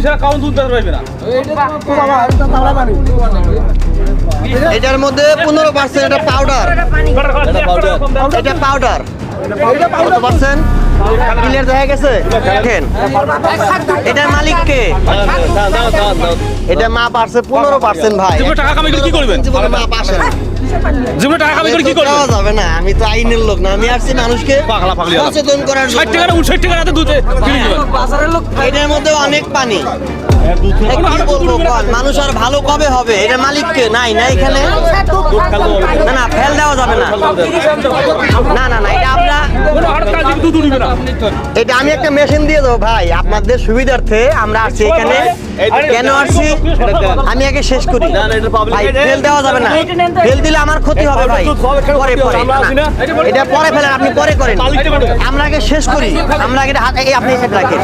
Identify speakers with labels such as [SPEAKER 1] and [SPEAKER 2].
[SPEAKER 1] দুই ছাড়া কাউন্ট দুধ দিতে পারবে না।
[SPEAKER 2] এটার মধ্যে পনেরো পার্সেন্ট এটা পাউডার এটা পাউডার কত পার্সেন্ট ক্লিয়ার দেখা গেছে? দেখেন। এটার মালিক কে এটা মা পারছে পনেরো পার্সেন্ট ভাই।
[SPEAKER 1] টাকা কামাই করে কি করবেন?
[SPEAKER 2] মা পাশে
[SPEAKER 1] জীবনে টাকা কামাই করে কি
[SPEAKER 2] যাবে না আমি তো আইনের লোক না আমি আসছি মানুষকে
[SPEAKER 1] পাগলা।
[SPEAKER 2] সচেতন করার
[SPEAKER 1] ষাট
[SPEAKER 2] জন্য।
[SPEAKER 1] টাকা উনষাট টাকা রাতে দুধে কিনে দেবেন।
[SPEAKER 2] এটার মধ্যে অনেক পানি। কি বলব মানুষ আর ভালো কবে হবে? এটা মালিককে নাই না এখানে? না না ফেল দেওয়া যাবে না। না না না এটা আমরা এটা আমি একটা মেশিন দিয়ে দেবো ভাই। আপনাদের সুবিধার্থে আমরা আসছি এখানে। কেন আসছি? আমি আগে শেষ করি। ভাই ফেল দেওয়া যাবে না। ফেল দিলে আমার ক্ষতি হবে ভাই। পরে পরে। এটা পরে ফেলেন আপনি পরে করেন। আমরা আগে শেষ করি। আমরা আগে হাত আপনি রাখেন